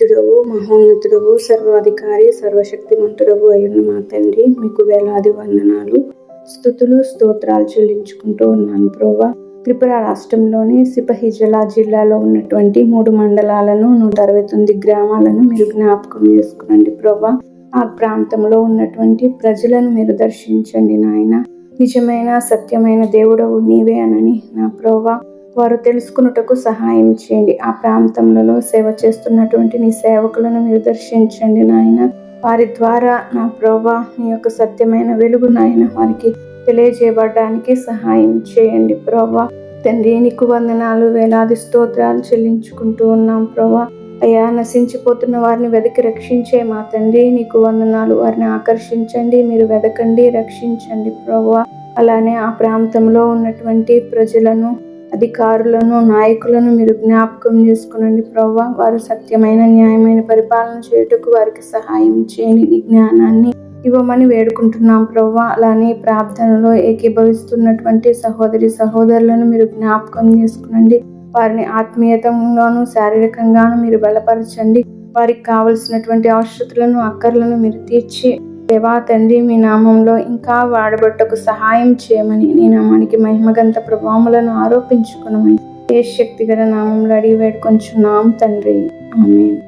పరిశుద్ధుడవు మహోన్నతుడవు సర్వాధికారి సర్వశక్తిమంతుడవు అయ్యున్న మా తండ్రి మీకు వేలాది వందనాలు. స్థుతులు స్తోత్రాలు చెల్లించుకుంటూ ఉన్నాను ప్రోవా త్రిపుర రాష్ట్రంలోని సిపహిజలా జిల్లాలో ఉన్నటువంటి మూడు మండలాలను నూట అరవై తొమ్మిది గ్రామాలను మీరు జ్ఞాపకం చేసుకునండి ప్రోవా ఆ ప్రాంతంలో ఉన్నటువంటి ప్రజలను మీరు దర్శించండి నాయన. నిజమైన సత్యమైన దేవుడవు నీవే అనని నా ప్రోవా వారు తెలుసుకున్నటకు సహాయం చేయండి. ఆ ప్రాంతంలో సేవ చేస్తున్నటువంటి నీ సేవకులను మీరు దర్శించండి నాయన. వారి ద్వారా నా ప్రభా నీ యొక్క సత్యమైన వెలుగు నాయన వారికి తెలియజేయబడడానికి సహాయం చేయండి ప్రభా తండ్రి నీకు వందనాలు వేలాది స్తోత్రాలు చెల్లించుకుంటూ ఉన్నాం ప్రభా అయ్యా నశించిపోతున్న వారిని వెదకి రక్షించే మా తండ్రి నీకు వందనాలు. వారిని ఆకర్షించండి మీరు వెదకండి రక్షించండి ప్రభా అలానే ఆ ప్రాంతంలో ఉన్నటువంటి ప్రజలను అధికారులను నాయకులను మీరు జ్ఞాపకం చేసుకునండి ప్రవ్వా. వారు సత్యమైన న్యాయమైన పరిపాలన చేయుటకు వారికి సహాయం చేయండి నీ జ్ఞానాన్ని ఇవ్వమని వేడుకుంటున్నాం ప్రవ్వా. అలానే ప్రార్థనలో ఏకీభవిస్తున్నటువంటి సహోదరి సహోదరులను మీరు జ్ఞాపకం చేసుకునండి. వారిని ఆత్మీయతంగాను శారీరకంగాను మీరు బలపరచండి. వారికి కావలసినటువంటి అవసరతలను అక్కర్లను మీరు తీర్చి దేవా తండ్రి మీ నామంలో ఇంకా వాడబట్టకు సహాయం చేయమని నీ నామానికి మహిమగంత ప్రభావములను ఆరోపించుకునమని ఏ శక్తి గల నామంలో అడిగి వేడుకొంచున్నాం తండ్రి. ఆమె